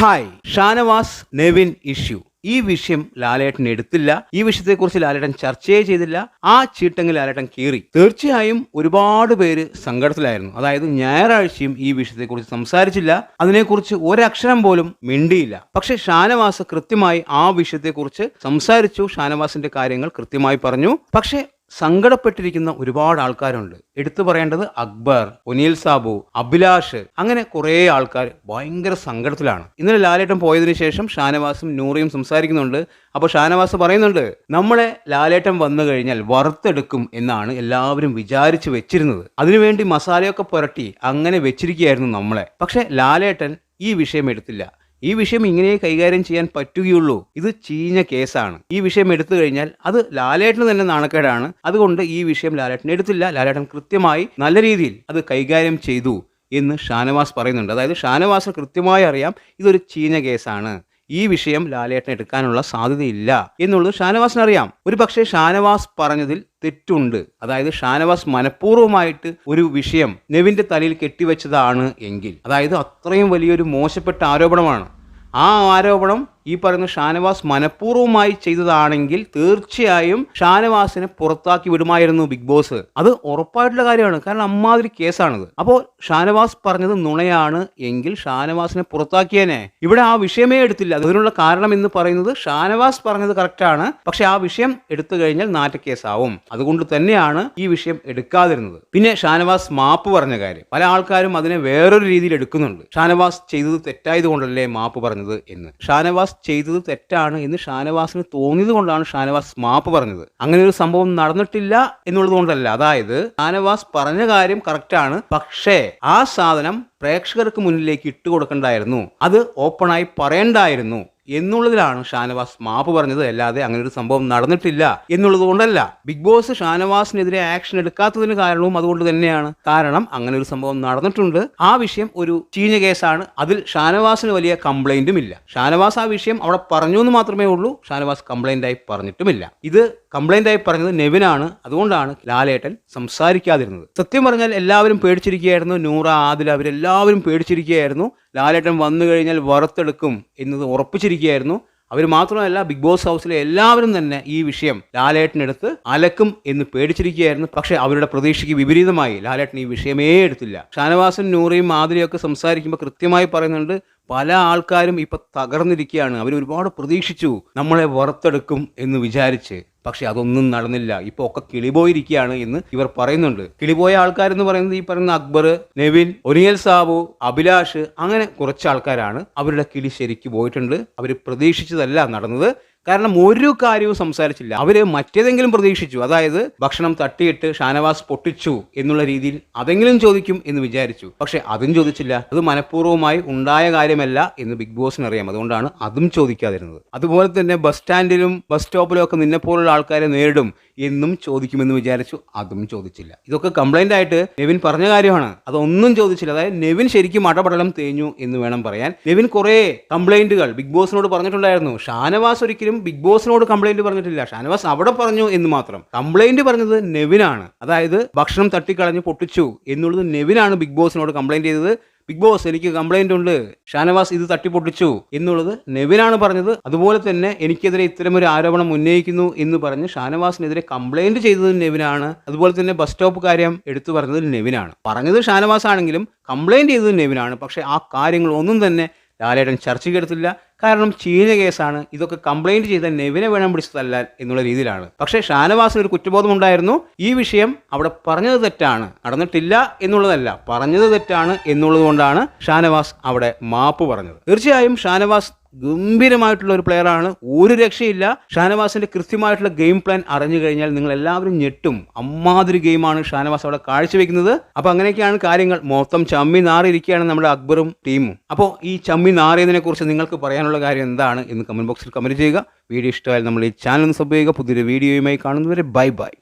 Hi Shanavas Nevin issue. ഈ വിഷയം ലാലേട്ടൻ എടുത്തില്ല. ഈ വിഷയത്തെക്കുറിച്ച് ലാലേട്ടൻ ചർച്ചയെ ചെയ്തില്ല. ആ ചീട്ടങ്ങ് ലാലേട്ടൻ കീറി. തീർച്ചയായും ഒരുപാട് പേര് സങ്കടത്തിലായിരുന്നു. അതായത് ഞായറാഴ്ചയും ഈ വിഷയത്തെക്കുറിച്ച് സംസാരിച്ചില്ല. അതിനെക്കുറിച്ച് ഒരക്ഷരം പോലും മിണ്ടിയില്ല. പക്ഷെ ഷാനവാസ് കൃത്യമായി ആ വിഷയത്തെക്കുറിച്ച് സംസാരിച്ചു. ഷാനവാസിന്റെ കാര്യങ്ങൾ കൃത്യമായി പറഞ്ഞു. പക്ഷേ സങ്കടപ്പെട്ടിരിക്കുന്ന ഒരുപാട് ആൾക്കാരുണ്ട്. എടുത്തു പറയേണ്ടത് അക്ബർ ഒനീൽ സാബു അഭിലാഷ് അങ്ങനെ കുറേ ആൾക്കാർ ഭയങ്കര സങ്കടത്തിലാണ്. ഇന്നലെ ലാലേട്ടൻ പോയതിനു ശേഷം ഷാനവാസും നൂറിയും സംസാരിക്കുന്നുണ്ട്. അപ്പോൾ ഷാനവാസ് പറയുന്നുണ്ട് നമ്മളെ ലാലേട്ടൻ വന്നു കഴിഞ്ഞാൽ വറുത്തെടുക്കും എന്നാണ് എല്ലാവരും വിചാരിച്ചു വെച്ചിരുന്നത്. അതിനുവേണ്ടി മസാലയൊക്കെ പുരട്ടി അങ്ങനെ വെച്ചിരിക്കുകയായിരുന്നു നമ്മളെ. പക്ഷെ ലാലേട്ടൻ ഈ വിഷയം എടുത്തില്ല. ഈ വിഷയം ഇങ്ങനെ കൈകാര്യം ചെയ്യാൻ പറ്റുകയുള്ളൂ. ഇത് ചീഞ്ഞ കേസാണ്. ഈ വിഷയം എടുത്തു കഴിഞ്ഞാൽ അത് ലാലേട്ടന് തന്നെ നാണക്കേടാണ്. അതുകൊണ്ട് ഈ വിഷയം ലാലേട്ടൻ എടുത്തില്ല. ലാലേട്ടൻ കൃത്യമായി നല്ല രീതിയിൽ അത് കൈകാര്യം ചെയ്തു എന്ന് ഷാനവാസ് പറയുന്നുണ്ട്. അതായത് ഷാനവാസ് കൃത്യമായി അറിയാം ഇതൊരു ചീഞ്ഞ കേസാണ്. ഈ വിഷയം ലാലേട്ടൻ എടുക്കാനുള്ള സാധ്യതയില്ല എന്നുള്ളത് ഷാനവാസിന് അറിയാം. ഒരു പക്ഷേ ഷാനവാസ് പറഞ്ഞതിൽ തെറ്റുണ്ട്. അതായത് ഷാനവാസ് മനഃപൂർവമായിട്ട് ഒരു വിഷയം നെവിന്റെ തലയിൽ കെട്ടിവെച്ചതാണ് എങ്കിൽ. അതായത് അത്രയും വലിയൊരു മോശപ്പെട്ട ആരോപണമാണ്. ആ ആരോപണം ഈ പറയുന്ന ഷാനവാസ് മനഃപൂർവമായി ചെയ്തതാണെങ്കിൽ തീർച്ചയായും ഷാനവാസിനെ പുറത്താക്കി വിടുമായിരുന്നു ബിഗ് ബോസ്. അത് ഉറപ്പായിട്ടുള്ള കാര്യമാണ്. കാരണം അമ്മാതിരി കേസാണിത്. അപ്പോൾ ഷാനവാസ് പറഞ്ഞത് നുണയാണ് എങ്കിൽ ഷാനവാസിനെ പുറത്താക്കിയേനെ. ഇവിടെ ആ വിഷയമേ എടുത്തില്ല. അതിനുള്ള കാരണം എന്ന് പറയുന്നത് ഷാനവാസ് പറഞ്ഞത് കറക്റ്റാണ് പക്ഷെ ആ വിഷയം എടുത്തു കഴിഞ്ഞാൽ നാറ്റക്കേസാവും. അതുകൊണ്ട് തന്നെയാണ് ഈ വിഷയം എടുക്കാതിരുന്നത്. പിന്നെ ഷാനവാസ് മാപ്പ് പറഞ്ഞ കാര്യം. പല ആൾക്കാരും അതിനെ വേറൊരു രീതിയിൽ എടുക്കുന്നുണ്ട്. ഷാനവാസ് ചെയ്തത് തെറ്റായത് കൊണ്ടല്ലേ മാപ്പ് പറഞ്ഞത് എന്ന്. ഷാനവാസ് ചെയ്തത് തെറ്റാണ് എന്ന് ഷാനവാസിന് തോന്നിയത് കൊണ്ടാണ് ഷാനവാസ് മാപ്പ് പറഞ്ഞത്. അങ്ങനെ ഒരു സംഭവം നടന്നിട്ടില്ല എന്നുള്ളത് കൊണ്ടല്ല. അതായത് ഷാനവാസ് പറഞ്ഞ കാര്യം കറക്റ്റാണ് പക്ഷേ ആ സാധനം പ്രേക്ഷകർക്ക് മുന്നിലേക്ക് ഇട്ടുകൊടുക്കണ്ടായിരുന്നു. അത് ഓപ്പണായി പറയണ്ടായിരുന്നു. എന്നുള്ളതിലാണ് ഷാനവാസ് മാപ്പ് പറഞ്ഞത്. അല്ലാതെ അങ്ങനെ ഒരു സംഭവം നടന്നിട്ടില്ല എന്നുള്ളത് കൊണ്ടല്ല. ബിഗ് ബോസ് ഷാനവാസിനെതിരെ ആക്ഷൻ എടുക്കാത്തതിന് കാരണവും അതുകൊണ്ട് തന്നെയാണ്. കാരണം അങ്ങനെ ഒരു സംഭവം നടന്നിട്ടുണ്ട്. ആ വിഷയം ഒരു ചീഞ്ഞ കേസാണ്. അതിൽ ഷാനവാസിന് വലിയ കംപ്ലൈന്റും ഇല്ല. ഷാനവാസ് ആ വിഷയം അവിടെ പറഞ്ഞു എന്ന് മാത്രമേ ഉള്ളൂ. ഷാനവാസ് കംപ്ലൈന്റ് ആയി പറഞ്ഞിട്ടുമില്ല. ഇത് കംപ്ലൈന്റ് ആയി പറഞ്ഞത് നെവിനാണ്. അതുകൊണ്ടാണ് ലാലേട്ടൻ സംസാരിക്കാതിരുന്നത്. സത്യം പറഞ്ഞാൽ എല്ലാവരും പേടിച്ചിരിക്കുകയായിരുന്നു. നൂറ ആദിൽ അവരെല്ലാവരും പേടിച്ചിരിക്കുകയായിരുന്നു. ലാലേട്ടൻ വന്നു കഴിഞ്ഞാൽ വറുത്തെടുക്കും എന്നത് ഉറപ്പിച്ചിരിക്കുകയായിരുന്നു. അവർ മാത്രമല്ല ബിഗ് ബോസ് ഹൗസിലെ എല്ലാവരും തന്നെ ഈ വിഷയം ലാലേട്ടനെടുത്ത് അലക്കും എന്ന് പേടിച്ചിരിക്കുകയായിരുന്നു. പക്ഷേ അവരുടെ പ്രതീക്ഷയ്ക്ക് വിപരീതമായി ലാലേട്ടൻ ഈ വിഷയമേ എടുത്തില്ല. ഷാനവാസും നൂറയും മാധുരിയൊക്കെ സംസാരിക്കുമ്പോൾ കൃത്യമായി പറയുന്നുണ്ട് പല ആൾക്കാരും ഇപ്പൊ തകർന്നിരിക്കുകയാണ്. അവർ ഒരുപാട് പ്രതീക്ഷിച്ചു നമ്മളെ വറുത്തെടുക്കും എന്ന് വിചാരിച്ച്. പക്ഷെ അതൊന്നും നടന്നില്ല. ഇപ്പൊ ഒക്കെ കിളിപോയിരിക്കുകയാണ് എന്ന് ഇവർ പറയുന്നുണ്ട്. കിളിപോയ ആൾക്കാരെന്ന് പറയുന്നത് ഈ പറയുന്ന അക്ബർ നെവിൻ ഒനിയൽ സാബു അഭിലാഷ് അങ്ങനെ കുറച്ച് ആൾക്കാരാണ് അവരുടെ കിളി ശരിക്ക് പോയിട്ടുണ്ട്. അവർ പ്രതീക്ഷിച്ചതല്ല നടന്നത്. കാരണം ഒരു കാര്യവും സംസാരിച്ചില്ല. അവർ മറ്റേതെങ്കിലും പ്രതീക്ഷിച്ചു. അതായത് ഭക്ഷണം തട്ടിയിട്ട് ഷാനവാസ് പൊട്ടിച്ചു എന്നുള്ള രീതിയിൽ അതെങ്കിലും ചോദിക്കും എന്ന് വിചാരിച്ചു. പക്ഷെ അതും ചോദിച്ചില്ല. അത് മനഃപൂർവമായി ഉണ്ടായ കാര്യമല്ല എന്ന് ബിഗ് ബോസിന് അറിയാം അതുകൊണ്ടാണ് അതും ചോദിക്കാതിരുന്നത്. അതുപോലെ തന്നെ ബസ് സ്റ്റാൻഡിലും ബസ് സ്റ്റോപ്പിലും ഒക്കെ നിന്നെപ്പോലുള്ള ആൾക്കാരെ നേരിടും എന്നും ചോദിക്കുമെന്ന് വിചാരിച്ചു. അതും ചോദിച്ചില്ല. ഇതൊക്കെ കംപ്ലൈന്റ് ആയിട്ട് നെവിൻ പറഞ്ഞ കാര്യമാണ്. അതൊന്നും ചോദിച്ചില്ല. അതായത് നെവിൻ ശരിക്കും അടപടലം തേഞ്ഞു എന്ന് വേണം പറയാൻ. നെവിൻ കുറേ കംപ്ലൈന്റുകൾ ബിഗ് ബോസിനോട് പറഞ്ഞിട്ടുണ്ടായിരുന്നു. ഷാനവാസ് ഒരിക്കലും ബിഗ് ബോസിനോട് കംപ്ലൈന്റ് പറഞ്ഞിട്ടില്ല. ഷാനവാസ് അവിടെ പറഞ്ഞു എന്ന് മാത്രം. കംപ്ലൈന്റ് പറഞ്ഞത് നെവിനാണ്. അതായത് ഭക്ഷണം തട്ടിക്കളഞ്ഞ് പൊട്ടിച്ചു എന്നുള്ളത് നെവിനാണ് ബിഗ് ബോസിനോട് കംപ്ലൈന്റ് ചെയ്തത്. ബിഗ് ബോസ് എനിക്ക് കംപ്ലൈന്റ് ഉണ്ട്. ഷാനവാസ് ഇത് തട്ടിപ്പൊട്ടിച്ചു എന്നുള്ളത് നെവിനാണ് പറഞ്ഞത്. അതുപോലെ തന്നെ എനിക്കെതിരെ ഇത്തരമൊരു ആരോപണം ഉന്നയിക്കുന്നു എന്ന് പറഞ്ഞ് ഷാനവാസിനെതിരെ കംപ്ലൈന്റ് ചെയ്തത് നെവിനാണ്. അതുപോലെ തന്നെ ബസ് സ്റ്റോപ്പ് കാര്യം എടുത്തു പറഞ്ഞത് നെവിനാണ്. പറഞ്ഞത് ഷാനവാസ് ആണെങ്കിലും കംപ്ലൈന്റ് ചെയ്തത് നെവിനാണ്. പക്ഷേ ആ കാര്യങ്ങൾ ഒന്നും തന്നെ ലാലേട്ടൻ ചർച്ചയ്ക്ക് എടുത്തില്ല. കാരണം ചീഞ്ഞ കേസാണ്. ഇതൊക്കെ കംപ്ലൈന്റ് ചെയ്ത നെവിനെ വേണം പിടിച്ചതല്ല എന്നുള്ള രീതിയിലാണ്. പക്ഷേ ഷാനവാസിന് ഒരു കുറ്റബോധം ഉണ്ടായിരുന്നു. ഈ വിഷയം അവിടെ പറഞ്ഞത് തെറ്റാണ്. നടന്നിട്ടില്ല എന്നുള്ളതല്ല. പറഞ്ഞത് തെറ്റാണ് എന്നുള്ളതുകൊണ്ടാണ് ഷാനവാസ് അവിടെ മാപ്പ് പറഞ്ഞത്. തീർച്ചയായും ഷാനവാസ് ഗംഭീരമായിട്ടുള്ള ഒരു പ്ലെയറാണ് ഒരു രക്ഷയില്ല. ഷാനവാസിന്റെ കൃത്യമായിട്ടുള്ള ഗെയിം പ്ലാൻ അറിഞ്ഞു കഴിഞ്ഞാൽ നിങ്ങൾ എല്ലാവരും ഞെട്ടും. അമ്മാതിരി ഗെയിമാണ് ഷാനവാസ് അവിടെ കാഴ്ചവെക്കുന്നത്. അപ്പോൾ അങ്ങനെയൊക്കെയാണ് കാര്യങ്ങൾ. മൊത്തം ചമ്മി നാറിയിരിക്കുകയാണ് നമ്മുടെ അക്ബറും ടീമും. അപ്പോൾ ഈ ചമ്മി നാറിയതിനെ കുറിച്ച് നിങ്ങൾക്ക് പറയാനുള്ള കാര്യം എന്താണ് എന്ന് കമന്റ് ബോക്സിൽ കമന്റ് ചെയ്യുക. വീഡിയോ ഇഷ്ടമായാൽ നമ്മൾ ഈ ചാനൽ ഒന്ന് സബ് ചെയ്യുക. പുതിയൊരു വീഡിയോയുമായി കാണുന്നവരെ ബൈ ബൈ.